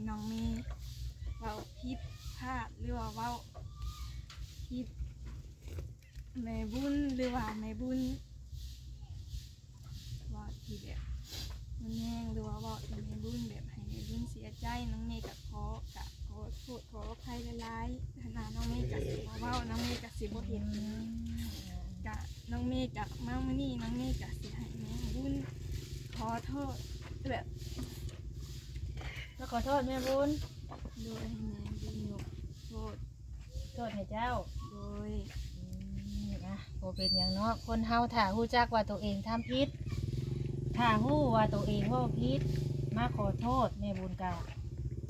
ที่น้องเมย์เว้าผิดพลาดหรือว่าเว้าผิดแม่บุญหรือว่าแม่บุญว่าที่แบบมันแย่งหรือว่าเว้าที่แม่บุญแบบให้แม่บุญเสียใจน้องเมย์ก็ขอกะขอโทษขออภัยหลายๆขณะน้องเมย์ก็สิบ่เว้าน้องเมย์ก็สิบ่เห็นกะน้องเมย์กะมามื้อนี้น้องเมย์กะสิให้แม่บุญขอโทษแบบ แล้วขอโทษแม่บุญโดยให้แม่บุญยกโทษโทษให้เจ้าโดยอืมอะโบเป็นอย่างเนาะคนเฮาถ้าฮู้จักว่าตัวเองทำผิดถ้าฮู้ว่าตัวเองว่าผิดมาขอโทษแม่บุญกะ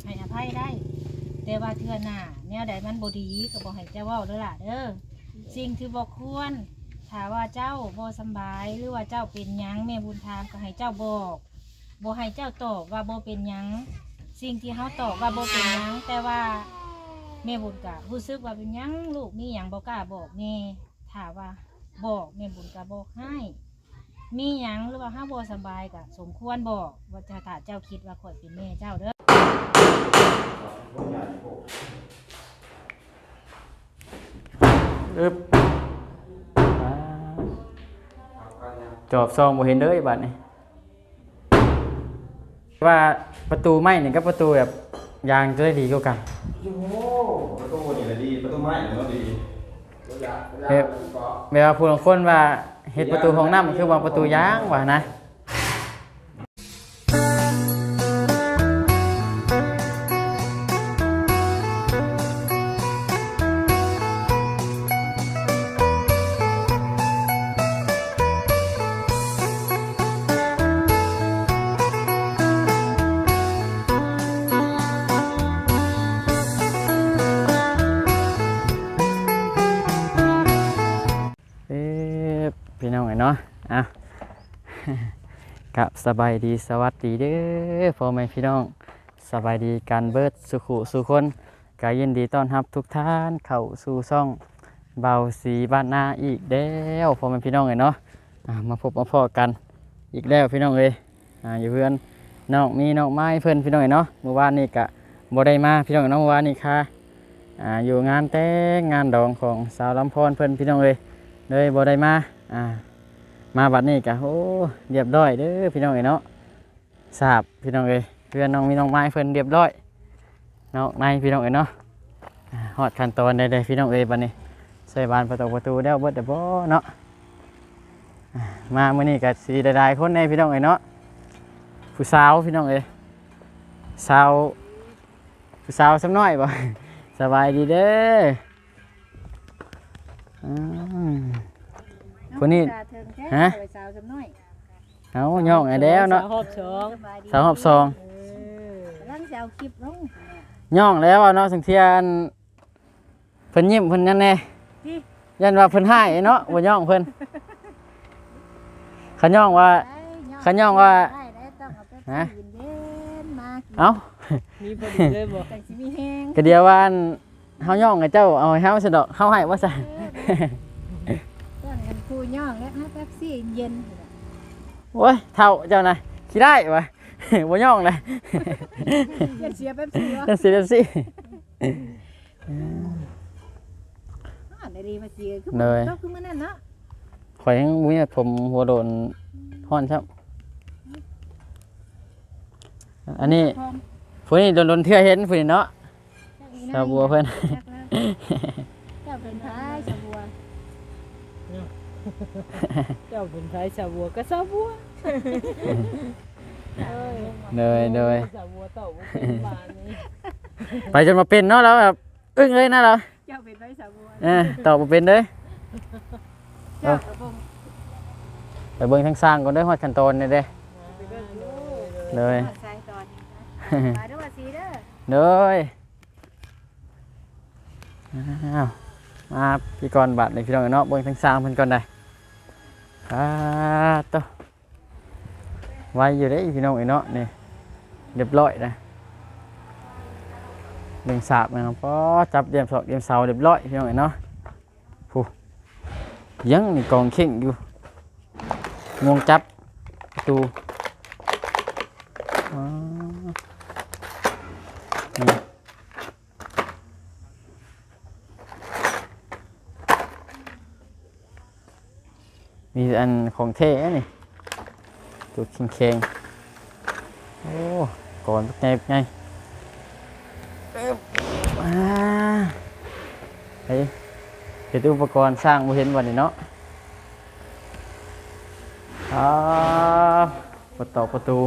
ให้อภัยได้ แต่ว่าเทื่อหน้าแนวใดมันบ่ดีก็บ่ให้เจ้าเว้าเด้อล่ะเด้อสิ่งที่บ่ควรถ้าว่าเจ้าบ่สำบายหรือว่าเจ้าเป็นหยังแม่บุญถามก็ให้เจ้าบอกบ่ให้เจ้าตอบว่าบ่เป็นหยัง สิ่งที่เฮาตอบว่าบ่เป็นหยังแต่ว่าแม่บุญกะรู้สึกว่าเป็นหยังลูกมีหยังบอกล้าบอกแม่ถามว่าบอกแม่บุญกะบอกให้ มีหยังหรือว่าห้าบ่สบายกะสมควรบอกว่าจะถ้าเจ้าคิดว่าข่อยเป็นแม่เจ้าเด้ออึบจอบซองบ่เห็นเด้อบัดนี่ ว่าประตูไม้นี่กับประตูแบบยางจะได้ดีกว่ากันโอ้โหประตูนี่แหละดี ประตูไม้นี่ก็ดีแบบเวลาผู้บางคนว่าเฮ็ดประตูห้องน้ำคือว่าประตูยางว่านะ น้องไอ้เนาะอะกับสบายดีสวัสดีเด้อพ่อแม่พี่น้องสบายดีกันเบิดสุขุสุคนก็ยินดีต้อนรับทุกท่านเข้าสู่ช่องเบาสีบ้านนาอีกแล้วพ่อแม่พี่น้องไอ้เนาะะมาพบมาพอกันอีกแล้วพี่น้องเอ้ยอ่าอยู่เพื่อนน้องมีน้องไม้เพื่อนพี่น้องไอ้เนาะเมื่อวานนี้กะบ่ได้มาพี่น้องเนาะเมื่อวานนี้ค่ะอ่าอยู่งานแต่งงานดองของสาวลำพรเพื่อนพี่น้องเอ้ยเลยบ่ได้มาอ่า มาบัดนี้กะโอ้เรียบร้อยเด้อพี่น้องเอ้เนาะทราบพี่น้องเอ้เพื่อนน้องมีน้องไม้เพิ่นเรียบร้อยเนาะในพี่น้องเอ้เนาะอ่าฮอดขั้นตอนใดๆพี่น้องเอ้บัดนี้ใส่บานประตูประตูแล้วเบิดเด้อบ่เนาะอ่ามามื้อนี้ก็สิได้ๆคนในพี่น้องเอ้เนาะผู้สาวพี่น้องเอ้สาวผู้สาวสำน้อยบ่สบายดีเด้อ อืมคนนี้ฮะสาวจำน้อยเอาย่องไอ้แล้วเนาะหอบสองสาวหอบซองร่างจะเอาคลิปลงย่องแล้วอะเนาะสังเทียนเพิ่นยิ้มเพิ่นนั่นแน่ยันว่าเพิ่นให้เนาะบ่ย่องเพิ่นเขาย่องว่าเขาย่องว่าได้ได้ต้องเอาไปฮะกินเย็นมากินเอ้ามีพอดีเลยบอกแต่สิมีแห้งก็เดียวว่าอันเฮาย่องให้เจ้าเอาให้เฮาซะดอกเฮาให้ว่าซะต้นกัน คูย่องและฮะแป๊บซี่เย็นโอ้ยเท่าเจ้านะขี้ได้วะบ่ย่องเลยเย็นเสียแป๊บซี่วะจังสิจังสิอ่ดีมาเสียคือเลยก็คือมันนั่นเนาะข่อยยังบ่มีผมหัวโดนฮ้อนครับอันนี้พร้อมผู้นี้โดนๆเทื่อเห็นผู้นี้เนาะชาวบัวเพิ่อนเจ้าเป็นพายชาวบัว เจ้าเป็นไทยชาวบัวก็ชาวบัวเลยเลยชาวบัวเต่าบ่เป็นบานนี้ไปจนมาเป็นเนาะแล้วแบบอึ้งเลยนะเราเจ้าเป็นพายชาวบัวเออตอบมาเป็นเลยเจ้ากระพงไปเบิ่งทางสร้างก่อนเด้อฮอดขั้นตอนนี่เด้เลยใส่ตอนมาด้วยว่าสีเด้อเลยอ้าวมาพี่กรณ์บัตรในพี่น้องเนาะเบิ่งทางสร้างเพิ่นก่อนได้ อ่าโตะไว้อยู่เด้พี่น้องเอ้เนาะนี่เรียบร้อยนะเบิ่งสาบนะครับพอจับเดียมศอกเดียมเสาเรียบร้อยพี่น้องเอ้เนาะผู้ยังนี่กองเข่งอยู่งวงจับประตูอ๋อ นี่ มีอันของเท่นี่จุดคิงเคงๆโอ้ก่อนไงไงเอิบอ่าเฮ้ยเห็นอุปกรณ์สร้างบ่เห็นวันนี้เนาะอ่าประตูประตู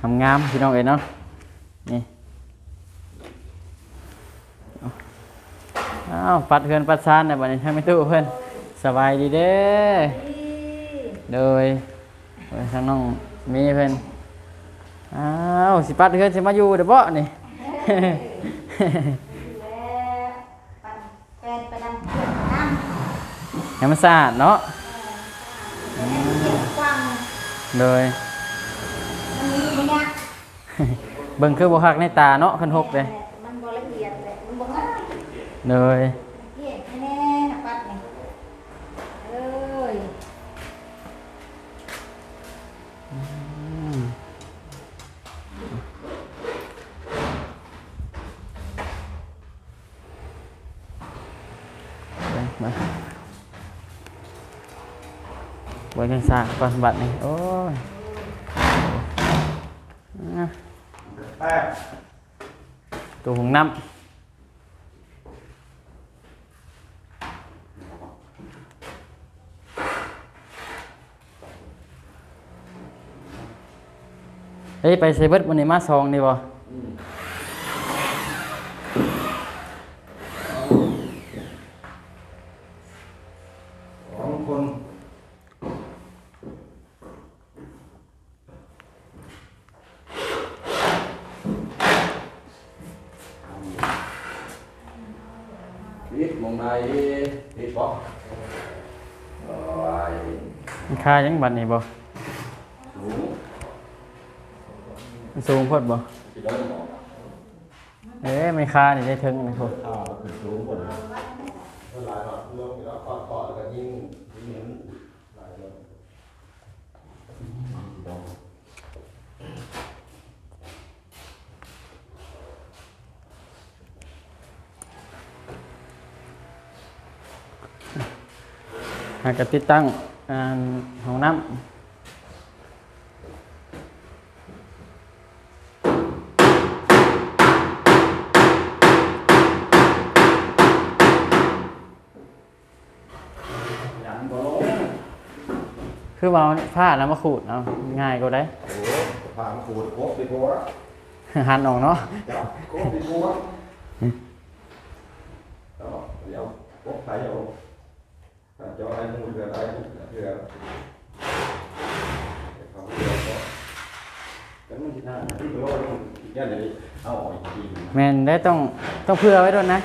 ทำงามพี่น้องเอ๋เนาะ อ้าวปัดเพื่อนปัดซานในบัดนี้ให้ไม่ตู้เพื่อนสบายดีเด้อโดยโดยทางน้องมีเพื่อนอ้าวสิปัดเพื่อนสิมาอยู่เด้อบ่นี่แฟนไปนำเพื่อนน้ำให้มันสะอาดเนาะเก็บกว้างโดยมันมีมันยากเบิ่งคือบ่คักในตาเนาะคันหกเลย มันบ่ละเอียดเลยมันบ่งาม โดยละเอียดแน่ๆนะปัดนี่เอ้ยไปมาเบิ่งจังซ่าก่อนบัดนี้โอ้ยอะแป๊บตัวหงน้ำ ฮ้ยไปเซเบิร์ตวันนี้มาซองดีบ่สองคน biết mong này biết bó rồi มันค่ายังบัดนี้บ่ สูงโพดบ่เอ๊ะไม่ค่านี่ได้ถึงนะพวก à mình xuống rồi เวลาเราลงแล้วก็ขอแล้วก็ยิงยิงหลายเลยหากติดตั้งอ่าห้องน้ำ คือว่าเอาผ้าแล้วมาขูดเอาง่ายก็ได้โอ้โหผ่านขูดครบไปโพสหันออกเนาะจับครบไปโพสแล้วเดี๋ยวครบไปเดี๋ยวถ้าจะอะไรมูลเรืออะไรเรือเขาเรือก็แต่มันที่หน้าที่โลกมันยันเลยเอาออกอีกทีนึงแมนได้ต้องต้องเผื่อไว้ด้วยนะ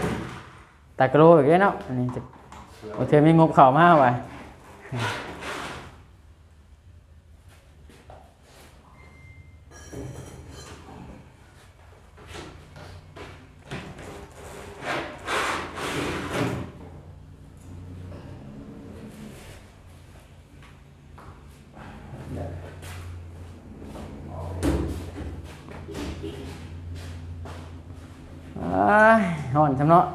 ตากโลอีกแล้วเนาะอันนี้จะโอเคมีงบเข่ามากว่ะอ้ายห่อนทำเนาะ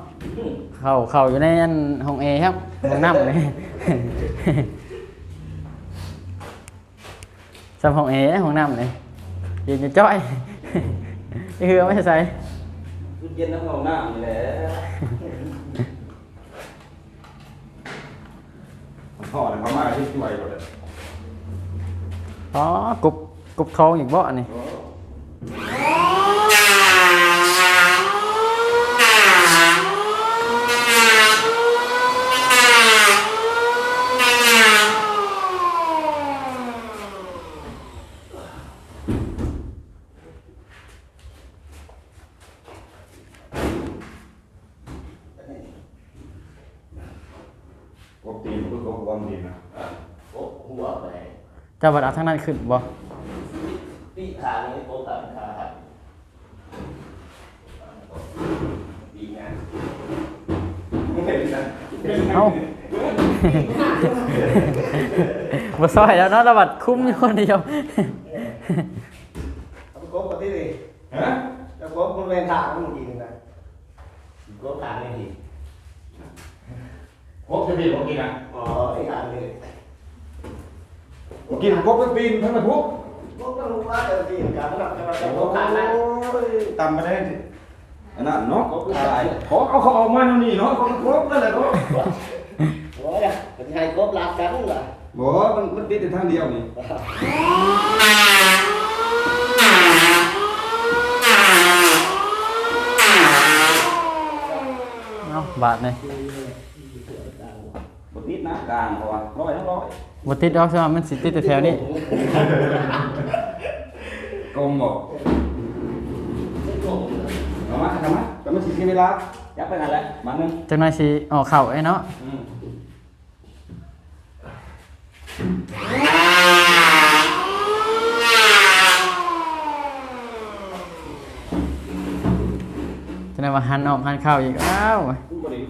เข่าเข่าอยู่ในอันห้องเอครับห้องน้ำเลยสำห้องเอห้องน้ำเลยยืนจะจ้อยนี่คือเอาไม่ใส่ cứ yên nó ngầu nào như thế ห่อเลยพม่าที่ช่วยหมดเลยอ๋อกรุบกรุบทองอีกบ่อันนี่ ครบตีนเพื่อครบความดีนะ cố hùa về เจ้าบัดเอาทั้งนั้นขึ้นบ่ bị khá những cố tận khá hẳn bị ngán ไม่เห็นนะเอ้าบ่ซอยแล้วเนาะระบัดคุ้มอยู่คนเดียว เอากบกับที่นี่ ฮะ แล้วกบมันเป็นทางมันกินนะกบทางนี่ที พบจะปีนผมกินอะ อ๋อไอ้ทางนี่ ผมกินพบก็ปีนทั้งนั้นพบกบต้องรู้ว่าเดี๋ยวทีการมันจะมาเป็นกบทางนั้นตำมาได้อันนั้นเนาะอะไรขอเอาเขาออกมาเท่านี้เนาะเขาก็ครบนั่นแหละเนาะโอ้ยมันให้กบรักกันเหรอบ่มันมันติดแต่ทางเดียวนี่เนาะบาทนี่บ่ติดนะ กลางเพราะว่าร้อยทั้งร้อยบ่ติดดอกใช่ไหมมันสิติดแต่แถวนี้กลมบ่เอามาทำมาแล้วมันสิเสียเวลายับไปนั่นแหละมาหนึงจังหน่อยสิออกเข้าไอ้เนาะอืมจังหน่อยว่าหันออกหันเข้าอีกอ้าว ผู้บริ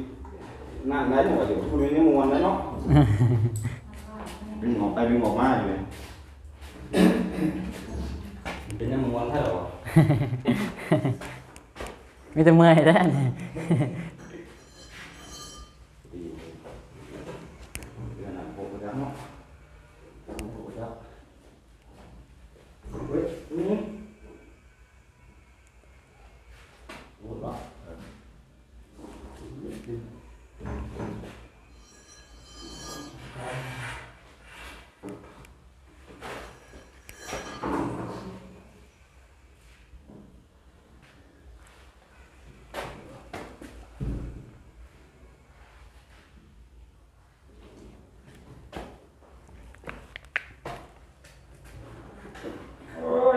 นั่นได้หมดอยู่ผู้บริในมวลแล้วเนาะ ดึงออกไปดึงออกมาอยู่เลยเป็นยังมวลแค่หรอ มีแต่เมื่อยได้อนี่ เดือนหน้าผมก็จะเนาะ เฮ้ยนี่โอ้โห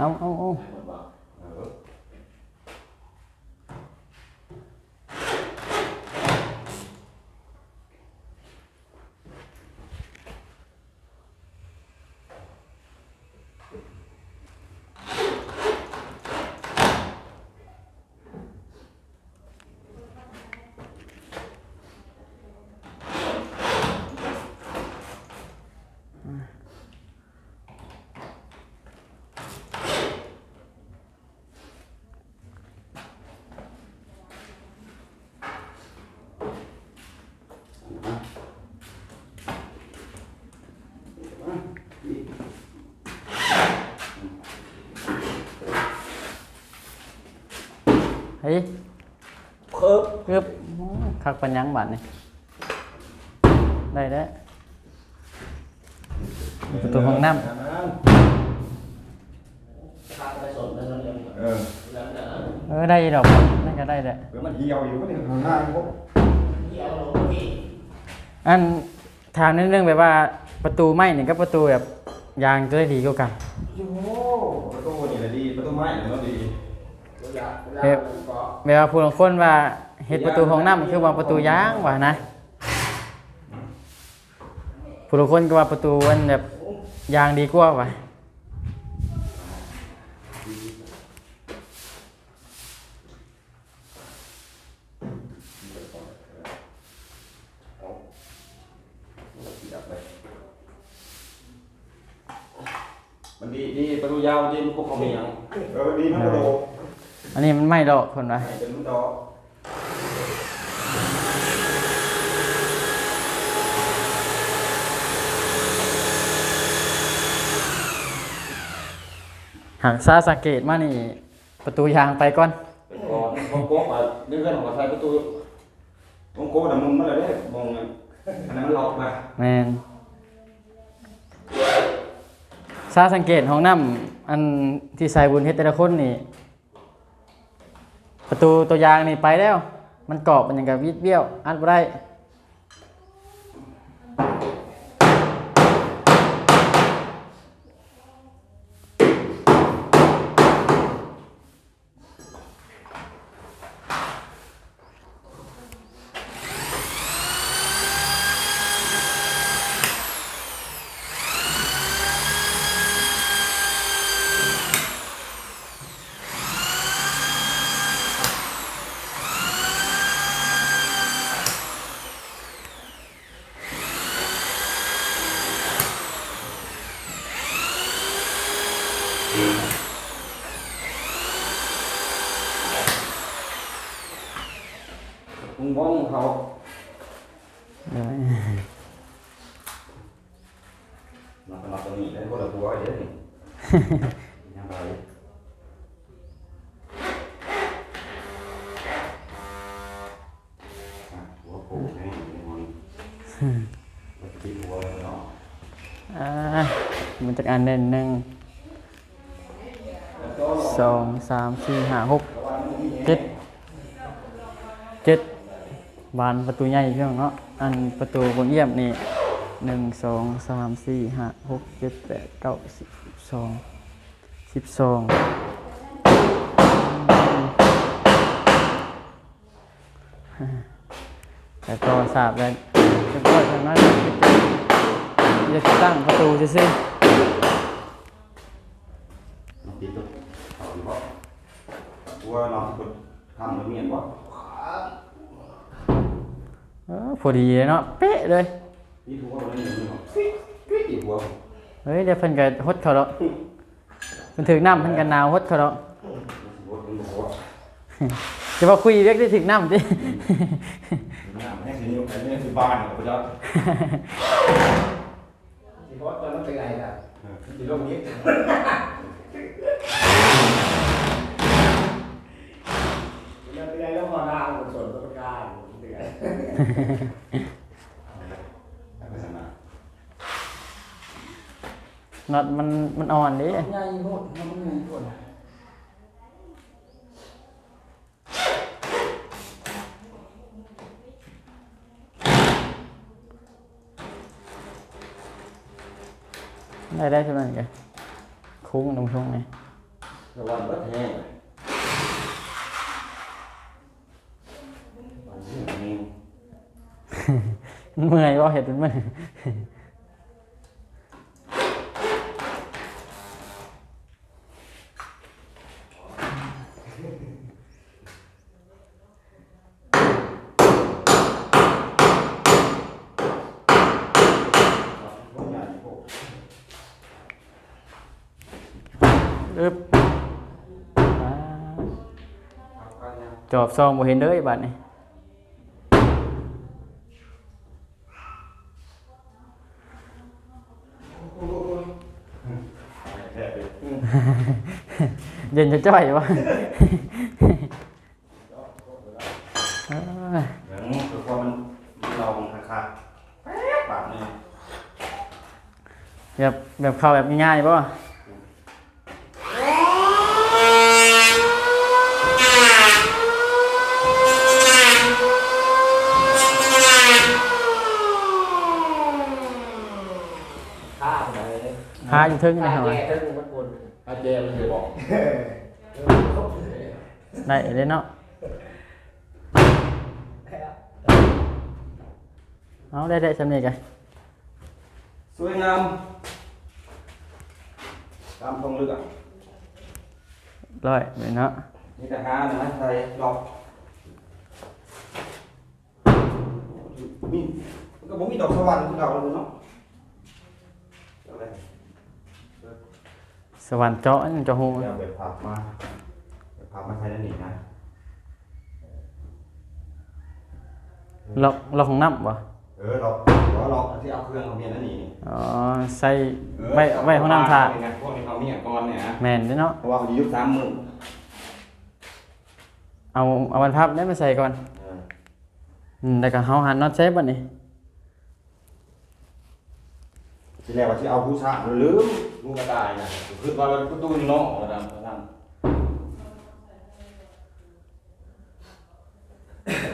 เอา ฮ้ยเพิ่มเกือบคักปัญญังบาทนี่ได้แล้วประตูห้องน้ทางไปสนไปสนยังเออแล้วนะำเออได้ดอกนั่นก็ได้แหละเดี๋ยวมันเหี่ยวอยู่ก็นี่ข้างหน้าพวกเที่ยวลงที่อันทางนึงเรื่องแบบว่าประตูไม้นี่กับประตูแบบยางจะได้ดีกว่ากันโอ้โหประตูนี่แหละดีประตูไม้เนี่ยเนาะดีเวลาเวลาเฮ้ยมันก็ แบบว่าผู้บางคนว่าเฮ็ดประตูห้องน้ำคือว่าประตูยางว่านะผู้บางคนก็ว่าประตูมันแบบยางดีกว่าว่ะมันดีดีประตูยาวดีมันก็เขามีอย่างเออดีมันกระโดด อันนี้มันไม่ดอกคนว่าเป็นมันดอกหากซาสังเกตมานี่ ประตูยางไปก่อนเป็นก่อนวงโก๊กอะดึงกันของกระใส่ประตูวงโก๊กน่ะมุนมาเลยเด้มองอะอันนั้นมันล็อกไปแมนซาสังเกตห้องน้ำอันที่ใส่บุญเฮ็ดแต่ละคนนี่ ประตูตัวยางนี่ไปแล้ว มันกรอบมันยังกับวิดเบี้ยวอัดบ่ได้ หัวโผล่ให้มันมันติดหัวเนาะอ่ามันจากอันหนึ่งหนึ่งสองสามสี่ห้าหกเจ็ดเจ็ดบานประตูใหญ่เพี่องเนาะอันประตูบนเยี่ยมนี่หนึ่งสองสามสี่ห้าหกเจ็ดแปดเก้าสิบ สองสิบสองแต่ก็ทราบแล้วจะก็ทางนั้นจะตั้งประตูจะซิ nó tí thôi họ đi bỏ qua nó thì còn thăm nó miệng quá เออพอดีเลยเนาะเป๊ะเลย đi thua nó miệng nó quýt quýt đi qua เฮ้ยเดี๋ยวเพิ่นก็ฮดเขาแล้วเพิ่นถึงน้ำเพิ่นก็หนาวฮดเขาแล้ว nó cũng được quá จะมาคุยเรียกได้ถึงน้ำดิ làm hết thì nhiều cái này thì ba này của đó ที่เพราะตอนนั้นเป็นไงล่ะที่โลกนี้มันเป็นไงแล้วพอร่างมันส่วนตัวกลางเดือด น็อตมันมันอ่อนดิง่ายโหดมันง่ายโหดได้ได้เท่านั้นกันคุ้งตรงช่วงนี้ cái lần bất he Nhìn เมื่อยว่าเห็ดเป็นเมื่อย อึบจอบซองบ่เห็นเลยบัดนี้เย็นจะจ้อยวะแบบแบบเข้าแบบง่ายๆป่ะ ข้าไปเลย หาอยู่ทึ่งนะครัข้าบแย่ทั้งมันบน ai chê mình thì bỏ ได้เลยเนาะเอาได้ได้สำเนียกัน xuôi nam tam không lực ạ ร้อยเลยเนาะนี่แต่ห้านะใส่ดอกมีมันก็บ่มีดอกสวรรค์คือเก่าเลยเนาะเอาเลย สวรรค์เจาะนี่เจาะหูเดี๋ยวแบบผับมาแบบผับมาใช้นั่นนี่นะล็อกล็อกของน้ำบ่เออดอกดอกดอกที่เอาเครื่องเอาเมียนั่นนี่นี่อ๋อใส่ไว้ไว้ห้องน้ำถ่าไงพวกนี้เขาเมียก่อนเนี่ยนะแมนเด้อเนาะเพราะว่ามันยุบสามหมื่นเอาเอาวันพับได้มาใส่ก่อนเอออืมแล้วก็เฮาหันน็อตเซฟบัดนี้ทีแรกว่าที่เอาผู้ชายมันลืม ลูกกระต่ายนะคือว่าเราประตูนี่เนาะมาดามมาดาม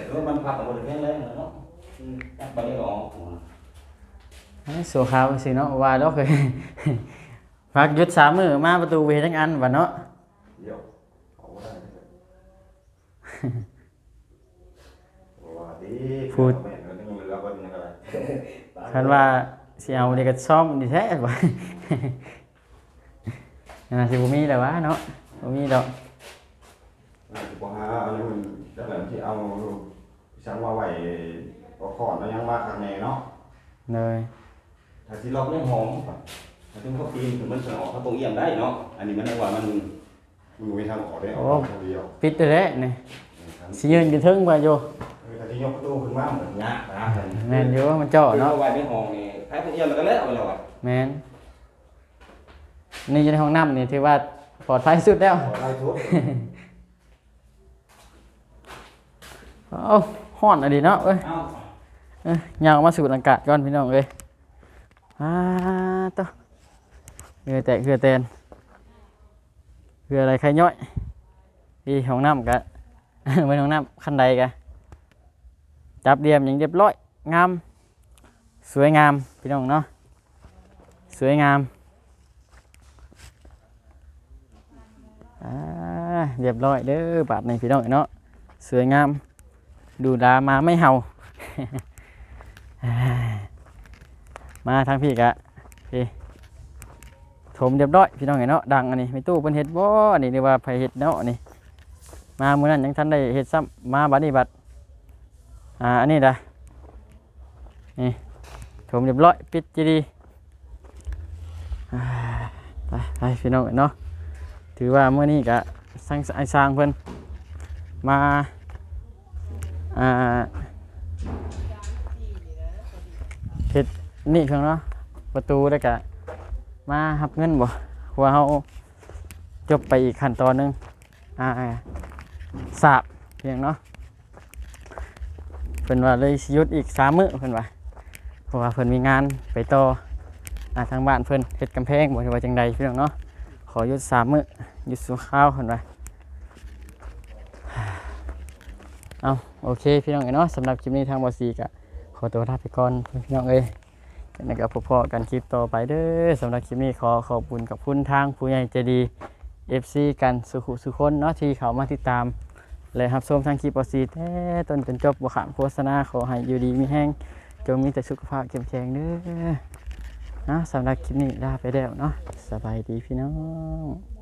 เออมันพับออกมาถึงแค่แรงเนาะอืมตัดไปนี่ก็ออกหัวเอ้ยสัวขาวสิเนาะว่าแล้วเคยพักหยุดสามมื้อมาประตูเวทั้งอันบัดเนาะเดี๋ยวเอาได้เลยว่าดีแม่เออนี่มันแล้วก็นี่ก็ได้คันว่าสิเอานี่ก็ซ่อมนี่แท้บ่ น่าสิบ่มีแล้ววะเนาะบ่มีดอกน่าจะบอกหาอันนี้มันได้แบบที่เอาช่างว่าไหวก็ขอนแล้วยังมาทางไหนเนาะเลยถ้าที่ล็อกไม่หอมถึงเขาปีนถึงมันจะออกเขาตรงเอี่ยมได้เนาะอันนี้มันได้ว่ามันมันมีทางออกได้ออกทางเดียวปิดเลยแหละนี่สิยืนอยู่เทิงว่าอยู่ถ้าที่ยกประตูขึ้นมาเหมือนยากนะแม่นอยู่มันเจ่อเนาะเนาะไว้ในห้องนี่ใครตรงเอี่ยมแล้วก็แล้วเราอะแม่น นี่อยู่ในห้องน้ำนี่ถือว่าปลอดภัยสุดแล้วขอไล่ทุบเอ้าฮ้อนอะดีเนาะเอ้ยเอ้าเอ้ยยาวมาสูดอากาศก่อนพี่น้องเอ้ยอ่าต่อเหือแตกเหือแตนเหืออะไรใครย่อยพี่ห้องน้ำกะไว้ห้องน้ำขั้นใดกะจับเดียมอย่างเรียบร้อยงาม สวยงามพี่น้องเนาะสวยงาม อ่าเรียบร้อยเด้อบาดในพี่น้องเนาะสวยงาม ดูดามาไม่เห่า มาทางพี่กะพี่ถมเรียบร้อยพี่น้องเห็นเนาะดังอันนี้ไม่ตู้เป็นเห็ดบ่อันนี้เรียกว่าไผเห็ดเนาะนนี้มาเมื่อนั้นยังทันได้เห็ดซ้ำมาบัดนี้บัดอ่าอันนี้ด้นี่ถมเรียบร้อยปิดจีดีไปไปพี่น้องเห็นเนาะ ถือว่าเมื่อนี้กะสร้างไอ้สร้างเพิ่นมาอ่าเฮ็ดนี่เพียงเนาะประตูแล้วก็มาหับเงินบ่เพราะว่าเฮาจบไปอีกขั้นตอนหนึงอ่าสาบเพียงเนาะเพิ่นว่าเลยยุดอีก3มื้อเพิ่นว่าเพราะว่าเพิ่นมีงานไปต่อทางบ้านเพิ่นเฮ็ดกำแพงบ่ว่าจังใดพี่น้องเนาะ อยุด3มื้อยุดสูข้าวเพิ่นว่าเอาโอเคพี่น้องเอ้ยเนาะสำหรับคลิปนี้ทางบอสีกะขอตัวลาไปก่อนพี่น้องเอ้ยกันนะครับพบกันคลิปต่อไปเด้อสำหรับคลิปนี้ขอขอบคุณกับคุณทางผู้ใหญ่ใจดี FC กันสุขุสุคนเนาะที่เขามาติดตามและรับชมทางคลิปอซีแต่ต้นจนจบบ่ขามโฆษณาขอให้อยู่ดีมีแห้งจงมีแต่สุขภาพเข้มแข็งเด้อ นะสำหรับคลิปนี้ลาไปแล้วเนาะสบายดีพี่น้อง